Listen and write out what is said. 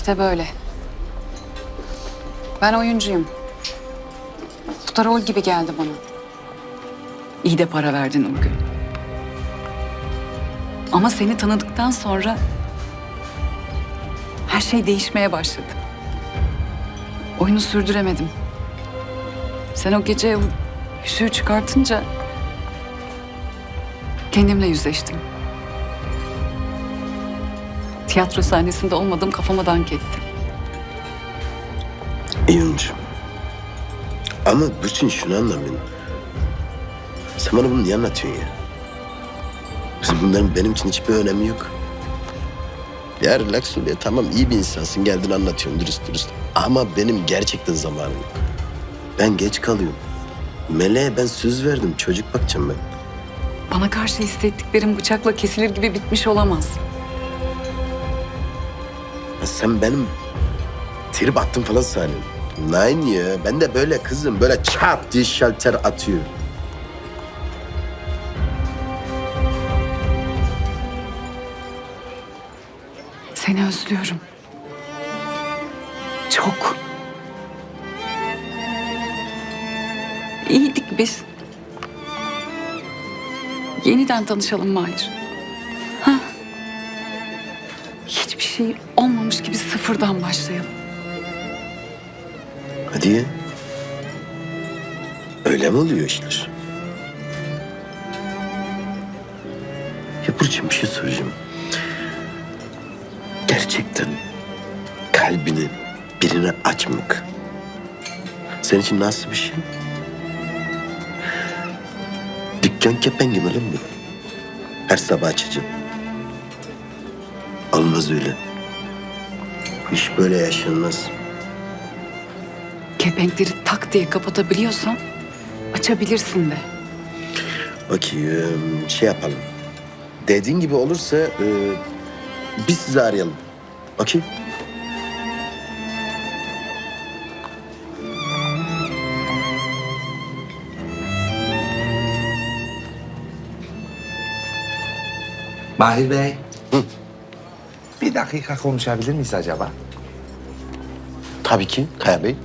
İşte böyle. Ben oyuncuyum. Bu da rol gibi geldi bana. İyi de para verdin Nurgül. Ama seni tanıdıktan sonra her şey değişmeye başladı. Oyunu sürdüremedim. Sen o gece o yüzüğü çıkartınca kendimle yüzleştim. Tiyatro sahnesinde olmadığım kafama dank etti. İyuncu. Ama bütün şunu anlamıyorum. Sen bana bunu niye anlatıyorsun ya? Kızım bunların benim için hiçbir önemi yok. Ya relax ol ya. Tamam iyi bir insansın. Geldin anlatıyorsun dürüst dürüst. Ama benim gerçekten zamanım yok. Ben geç kalıyorum. Meleğe ben söz verdim. Çocuk bakacağım ben. Bana karşı hissettiklerim bıçakla kesilir gibi bitmiş olamaz. Ya sen benim trip attın falan sanıyorsun. Nein ya. Ben de böyle kızım. Böyle çat diye şalter atıyor. Seni özlüyorum. Çok. İyiydik biz. Yeniden tanışalım Mahir. Hiçbir şey olmamış gibi sıfırdan başlayalım. Hadi ya. Öyle mi oluyor işler? Ya Burcu'm bir şey soracağım. Gerçekten kalbini birine açmak senin için nasıl bir şey? Dükkan kepengi mi lan bu? Her sabah açacağım. Olmaz öyle. İş böyle yaşanmaz. Kepenkleri tak diye kapatabiliyorsan açabilirsin de. Bakayım şey yapalım. Dediğin gibi olursa e, biz sizi arayalım. Okey? Mahir Bey. Bir dakika konuşabilir miyiz acaba? Tabii ki Kaya Bey.